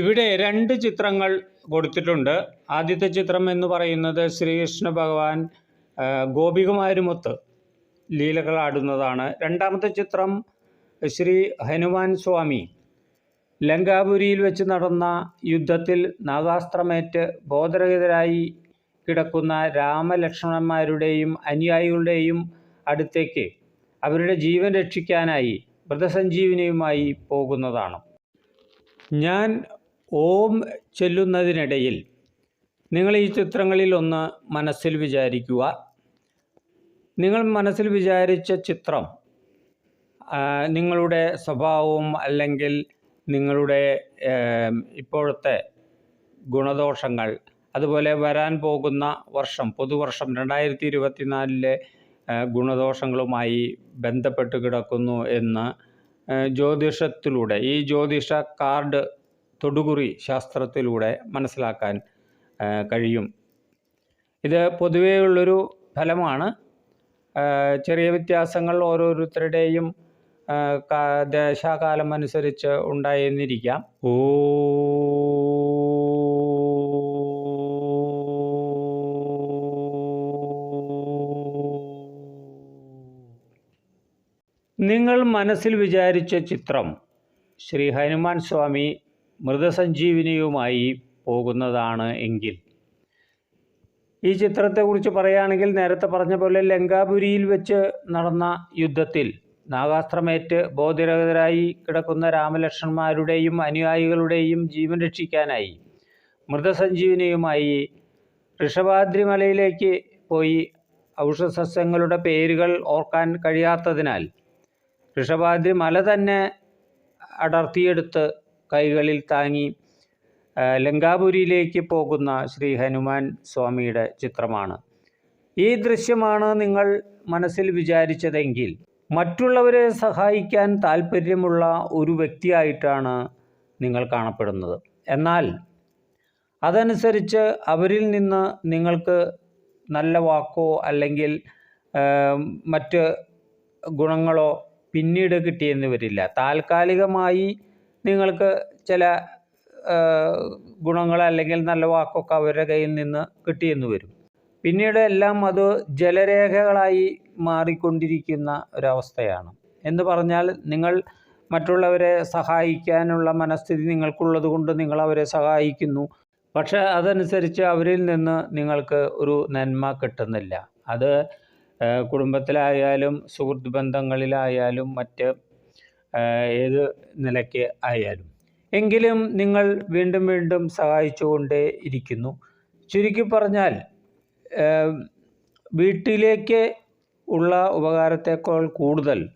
ഇവിടെ രണ്ട് ചിത്രങ്ങൾ കൊടുത്തിട്ടുണ്ട്. ആദ്യത്തെ ചിത്രം എന്ന് പറയുന്നത് ശ്രീകൃഷ്ണ ഭഗവാൻ ഗോപികുമാരുമൊത്ത് ലീലകളാടുന്നതാണ്. രണ്ടാമത്തെ ചിത്രം ശ്രീ ഹനുമാൻ സ്വാമി ലങ്കാപുരിയിൽ വെച്ച് നടന്ന യുദ്ധത്തിൽ നാഗാസ്ത്രമേറ്റ് ബോധരഹിതരായി കിടക്കുന്ന രാമലക്ഷ്മണന്മാരുടെയും അനുയായികളുടെയും അടുത്തേക്ക് അവരുടെ ജീവൻ രക്ഷിക്കാനായി മൃതസഞ്ജീവനിയുമായി പോകുന്നതാണ്. ഞാൻ ഓം ചെല്ലുന്നതിനിടയിൽ നിങ്ങൾ ഈ ചിത്രങ്ങളിൽ ഒന്ന് മനസ്സിൽ വിചാരിക്കുക. നിങ്ങൾ മനസ്സിൽ വിചാരിച്ച ചിത്രം നിങ്ങളുടെ സ്വഭാവവും അല്ലെങ്കിൽ നിങ്ങളുടെ ഇപ്പോഴത്തെ ഗുണദോഷങ്ങൾ അതുപോലെ വരാൻ പോകുന്ന വർഷം പുതുവർഷം രണ്ടായിരത്തി ഇരുപത്തിനാലിലെ ഗുണദോഷങ്ങളുമായി ബന്ധപ്പെട്ട് കിടക്കുന്നു എന്ന് ജ്യോതിഷത്തിലൂടെ ഈ ജ്യോതിഷ കാർഡ് തൊടുകുറി ശാസ്ത്രത്തിലൂടെ മനസ്സിലാക്കാൻ കഴിയും. ഇത് പൊതുവെയുള്ളൊരു ഫലമാണ്. ചെറിയ വ്യത്യാസങ്ങൾ ഓരോരുത്തരുടെയും ദേശാകാലം അനുസരിച്ച് ഉണ്ടായിരുന്നിരിക്കാം ഓ നിങ്ങൾ മനസ്സിൽ വിചാരിച്ച ചിത്രം ശ്രീ ഹനുമാൻ സ്വാമി മൃതസഞ്ജീവിനിയുമായി പോകുന്നതാണ് എങ്കിൽ. ഈ ചിത്രത്തെക്കുറിച്ച് പറയുകയാണെങ്കിൽ നേരത്തെ പറഞ്ഞ പോലെ ലങ്കാപുരിയിൽ വെച്ച് നടന്ന യുദ്ധത്തിൽ നാഗാസ്ത്രമേറ്റ് ബോധിരഹിതരായി കിടക്കുന്ന രാമലക്ഷ്മണന്മാരുടെയും അനുയായികളുടെയും ജീവൻ രക്ഷിക്കാനായി മൃതസഞ്ജീവിനിയുമായി ഋഷഭാദ്രി മലയിലേക്ക് പോയി ഔഷധസസ്യങ്ങളുടെ പേരുകൾ ഓർക്കാൻ കഴിയാത്തതിനാൽ ഋഷഭാദ്രി മല തന്നെ അടർത്തിയെടുത്ത് കൈകളിൽ താങ്ങി ലങ്കാപുരിയിലേക്ക് പോകുന്ന ശ്രീ ഹനുമാൻ സ്വാമിയുടെ ചിത്രമാണ്. ഈ ദൃശ്യമാണ് നിങ്ങൾ മനസ്സിൽ വിചാരിച്ചതെങ്കിൽ മറ്റുള്ളവരെ സഹായിക്കാൻ താല്പര്യമുള്ള ഒരു വ്യക്തിയായിട്ടാണ് നിങ്ങൾ കാണപ്പെടുന്നത്. എന്നാൽ അതനുസരിച്ച് അവരിൽ നിന്ന് നിങ്ങൾക്ക് നല്ല വാക്കോ അല്ലെങ്കിൽ മറ്റ് ഗുണങ്ങളോ പിന്നീട് കിട്ടിയെന്ന് വരില്ല. താൽക്കാലികമായി നിങ്ങൾക്ക് ചില ഗുണങ്ങൾ അല്ലെങ്കിൽ നല്ല വാക്കൊക്കെ അവരുടെ കയ്യിൽ നിന്ന് കിട്ടിയെന്ന് വരും. പിന്നീട് എല്ലാം അത് ജലരേഖകളായി മാറിക്കൊണ്ടിരിക്കുന്ന ഒരവസ്ഥയാണ്. എന്ന് പറഞ്ഞാൽ നിങ്ങൾ മറ്റുള്ളവരെ സഹായിക്കാനുള്ള മനസ്ഥിതി നിങ്ങൾക്കുള്ളത് കൊണ്ട് നിങ്ങൾ അവരെ സഹായിക്കുന്നു. പക്ഷെ അതനുസരിച്ച് അവരിൽ നിന്ന് നിങ്ങൾക്ക് ഒരു നന്മ കിട്ടുന്നില്ല. അത് കുടുംബത്തിലായാലും സുഹൃത്ത് ബന്ധങ്ങളിലായാലും മറ്റ് ഏത് നിലയ്ക്ക് ആയാലും. എങ്കിലും നിങ്ങൾ വീണ്ടും വീണ്ടും സഹായിച്ചുകൊണ്ടേ ഇരിക്കുന്നു. ചുരുക്കി പറഞ്ഞാൽ വീട്ടിലേക്ക് ഉള്ള ഉപകാരത്തേക്കാൾ കൂടുതൽ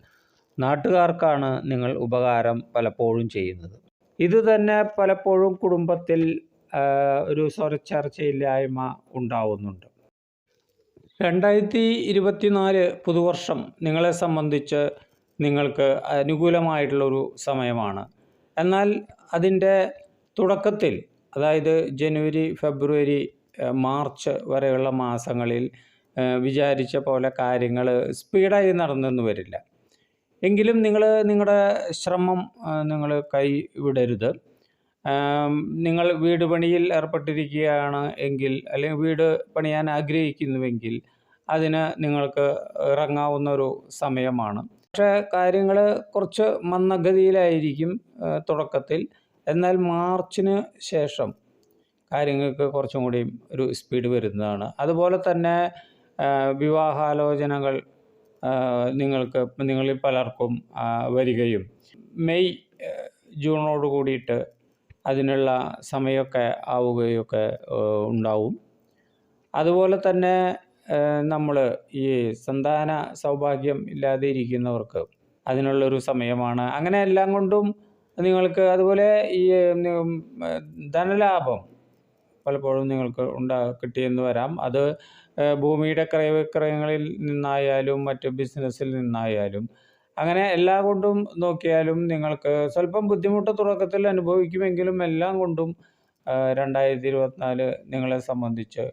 നാട്ടുകാർക്കാണ് നിങ്ങൾ ഉപകാരം പലപ്പോഴും ചെയ്യുന്നത്. ഇത് തന്നെ പലപ്പോഴും കുടുംബത്തിൽ ഒരു സ്വരച്ചർച്ചയില്ലായ്മ ഉണ്ടാവുന്നുണ്ട്. രണ്ടായിരത്തി ഇരുപത്തിനാല് പുതുവർഷം നിങ്ങളെ സംബന്ധിച്ച് നിങ്ങൾക്ക് അനുകൂലമായിട്ടുള്ളൊരു സമയമാണ്. എന്നാൽ അതിന്റെ തുടക്കത്തിൽ അതായത് ജനുവരി ഫെബ്രുവരി മാർച്ച് വരെയുള്ള മാസങ്ങളിൽ വിചാരിച്ച പോലെ കാര്യങ്ങൾ സ്പീഡായി നടന്നെന്ന് വരില്ല. എങ്കിലും നിങ്ങൾ നിങ്ങളുടെ ശ്രമം നിങ്ങൾ കൈവിടരുത്. നിങ്ങൾ വീട് പണിയിൽ ഏർപ്പെട്ടിരിക്കുകയാണ് എങ്കിൽ അല്ലെങ്കിൽ വീട് പണിയാൻ ആഗ്രഹിക്കുന്നുവെങ്കിൽ അതിന് നിങ്ങൾക്ക് ഇറങ്ങാവുന്ന ഒരു സമയമാണ്. പക്ഷേ കാര്യങ്ങൾ കുറച്ച് മന്ദഗതിയിലായിരിക്കും തുടക്കത്തിൽ. എന്നാൽ മാർച്ചിന് ശേഷം കാര്യങ്ങൾക്ക് കുറച്ചും കൂടി ഒരു സ്പീഡ് വരുന്നതാണ്. അതുപോലെ തന്നെ വിവാഹാലോചനകൾ നിങ്ങൾക്ക് നിങ്ങളിൽ പലർക്കും വരികയും മെയ് ജൂണോട് കൂടിയിട്ട് അതിനുള്ള സമയമൊക്കെ ആവുകയൊക്കെ ഉണ്ടാവും. അതുപോലെ തന്നെ നമ്മൾ ഈ സന്താന സൗഭാഗ്യം ഇല്ലാതെ ഇരിക്കുന്നവർക്ക് അതിനുള്ളൊരു സമയമാണ്. അങ്ങനെ എല്ലാം കൊണ്ടും നിങ്ങൾക്ക് അതുപോലെ ഈ ധനലാഭം പലപ്പോഴും നിങ്ങൾക്ക് ഉണ്ടാ കിട്ടിയെന്ന് വരാം. അത് ഭൂമിയുടെ ക്രയവിക്രയങ്ങളിൽ നിന്നായാലും മറ്റ് ബിസിനസ്സിൽ നിന്നായാലും. അങ്ങനെ എല്ലാ കൊണ്ടും നോക്കിയാലും നിങ്ങൾക്ക് സ്വല്പം ബുദ്ധിമുട്ട് തുടക്കത്തിൽ അനുഭവിക്കുമെങ്കിലും എല്ലാം കൊണ്ടും രണ്ടായിരത്തി ഇരുപത്തിനാല് നിങ്ങളെ സംബന്ധിച്ച്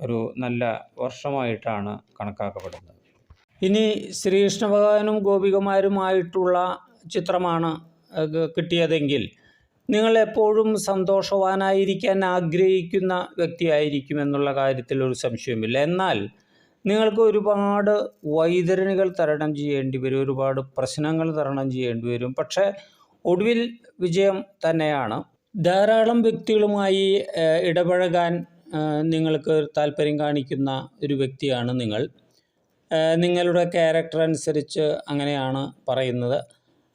ഒരു നല്ല വർഷമായിട്ടാണ് കണക്കാക്കപ്പെടുന്നത്. ഇനി ശ്രീകൃഷ്ണ ഭഗവാനും ഗോപികമാരുമായിട്ടുള്ള ചിത്രമാണ് കിട്ടിയതെങ്കിൽ നിങ്ങൾ എപ്പോഴും സന്തോഷവാനായിരിക്കാൻ ആഗ്രഹിക്കുന്ന വ്യക്തിയായിരിക്കും എന്നുള്ള കാര്യത്തിൽ ഒരു സംശയവുമില്ല. എന്നാൽ നിങ്ങൾക്ക് ഒരുപാട് വൈതരണികൾ തരണം ചെയ്യേണ്ടി വരും ഒരുപാട് പ്രശ്നങ്ങൾ തരണം ചെയ്യേണ്ടി വരും. പക്ഷേ ഒടുവിൽ വിജയം തന്നെയാണ്. ധാരാളം വ്യക്തികളുമായി ഇടപഴകാൻ നിങ്ങൾക്ക് താല്പര്യം കാണിക്കുന്ന ഒരു വ്യക്തിയാണ് നിങ്ങൾ. നിങ്ങളുടെ ക്യാരക്ടർ അനുസരിച്ച് അങ്ങനെയാണ് പറയുന്നത്.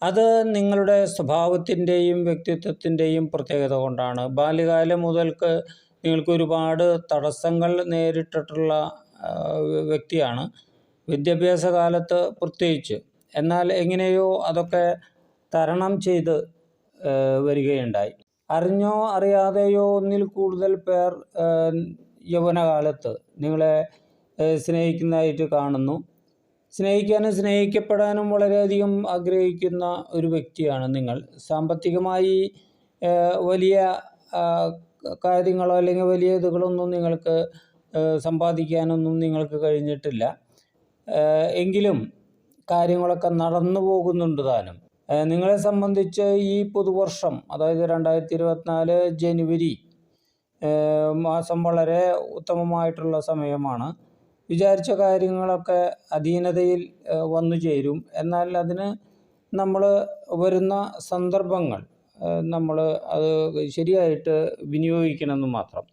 അത് നിങ്ങളുടെ സ്വഭാവത്തിന്റെയും വ്യക്തിത്വത്തിന്റെയും പ്രത്യേകത കൊണ്ടാണ്. ബാല്യകാലം മുതൽക്ക് നിങ്ങൾക്ക് ഒരുപാട് തടസ്സങ്ങൾ നേരിട്ടിട്ടുള്ള വ്യക്തിയാണ്. വിദ്യാഭ്യാസ കാലത്ത് പ്രത്യേകിച്ച്. എന്നാൽ എങ്ങനെയോ അതൊക്കെ തരണം ചെയ്ത് വരികയുണ്ടായി. അറിഞ്ഞോ അറിയാതെയോ ഒന്നിൽ കൂടുതൽ പേർ യൗവനകാലത്ത് നിങ്ങളെ സ്നേഹിക്കുന്നതായിട്ട് കാണുന്നു. സ്നേഹിക്കാനും സ്നേഹിക്കപ്പെടാനും വളരെയധികം ആഗ്രഹിക്കുന്ന ഒരു വ്യക്തിയാണ് നിങ്ങൾ. സാമ്പത്തികമായി വലിയ കാര്യങ്ങളോ അല്ലെങ്കിൽ വലിയ ഇതുകളൊന്നും നിങ്ങൾക്ക് സമ്പാദിക്കാനൊന്നും നിങ്ങൾക്ക് കഴിഞ്ഞിട്ടില്ല. എങ്കിലും കാര്യങ്ങളൊക്കെ നടന്നു പോകുന്നുണ്ട് താനും. നിങ്ങളെ സംബന്ധിച്ച് ഈ പുതുവർഷം അതായത് രണ്ടായിരത്തി ഇരുപത്തിനാല് ജനുവരി മാസം വളരെ ഉത്തമമായിട്ടുള്ള സമയമാണ്. വിചാരിച്ച കാര്യങ്ങളൊക്കെ അധീനതയിൽ വന്നു ചേരും. എന്നാൽ അതിന് നമ്മൾ വരുന്ന സന്ദർഭങ്ങൾ നമ്മൾ അത് ശരിയായിട്ട് വിനിയോഗിക്കണമെന്ന് മാത്രം.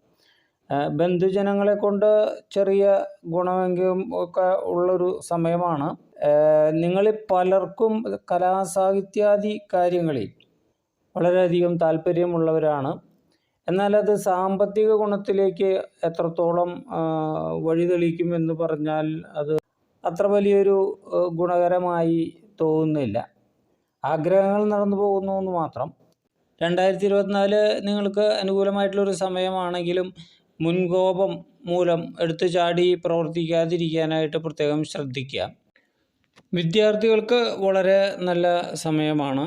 ബന്ധുജനങ്ങളെ കൊണ്ട് ചെറിയ ഗുണമെങ്കിലും ഒക്കെ ഉള്ളൊരു സമയമാണ്. നിങ്ങളിൽ പലർക്കും കലാസാഹിത്യാദി കാര്യങ്ങളിൽ വളരെയധികം താല്പര്യമുള്ളവരാണ്. എന്നാൽ അത് സാമ്പത്തിക ഗുണത്തിലേക്ക് എത്രത്തോളം വഴിതെളിക്കും എന്ന് പറഞ്ഞാൽ അത് അത്ര വലിയൊരു ഗുണകരമായി തോന്നുന്നില്ല. ആഗ്രഹങ്ങൾ നടന്നു പോകുന്നു എന്ന് മാത്രം. രണ്ടായിരത്തി ഇരുപത്തിനാല് നിങ്ങൾക്ക് അനുകൂലമായിട്ടുള്ളൊരു സമയമാണെങ്കിലും മുൻകോപം മൂലം എടുത്തു ചാടി പ്രവർത്തിക്കാതിരിക്കാനായിട്ട് പ്രത്യേകം ശ്രദ്ധിക്കുക. വിദ്യാർത്ഥികൾക്ക് വളരെ നല്ല സമയമാണ്.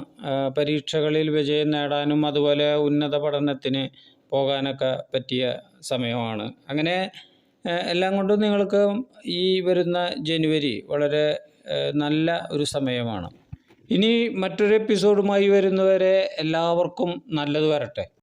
പരീക്ഷകളിൽ വിജയം നേടാനും അതുപോലെ ഉന്നത പഠനത്തിന് പോകാനൊക്കെ പറ്റിയ സമയമാണ്. അങ്ങനെ എല്ലാം കൊണ്ടും നിങ്ങൾക്ക് ഈ വരുന്ന ജനുവരി വളരെ നല്ല ഒരു സമയമാണ്. ഇനി മറ്റൊരു എപ്പിസോഡുമായി വരുന്നവരെ എല്ലാവർക്കും നല്ലത് വരട്ടെ.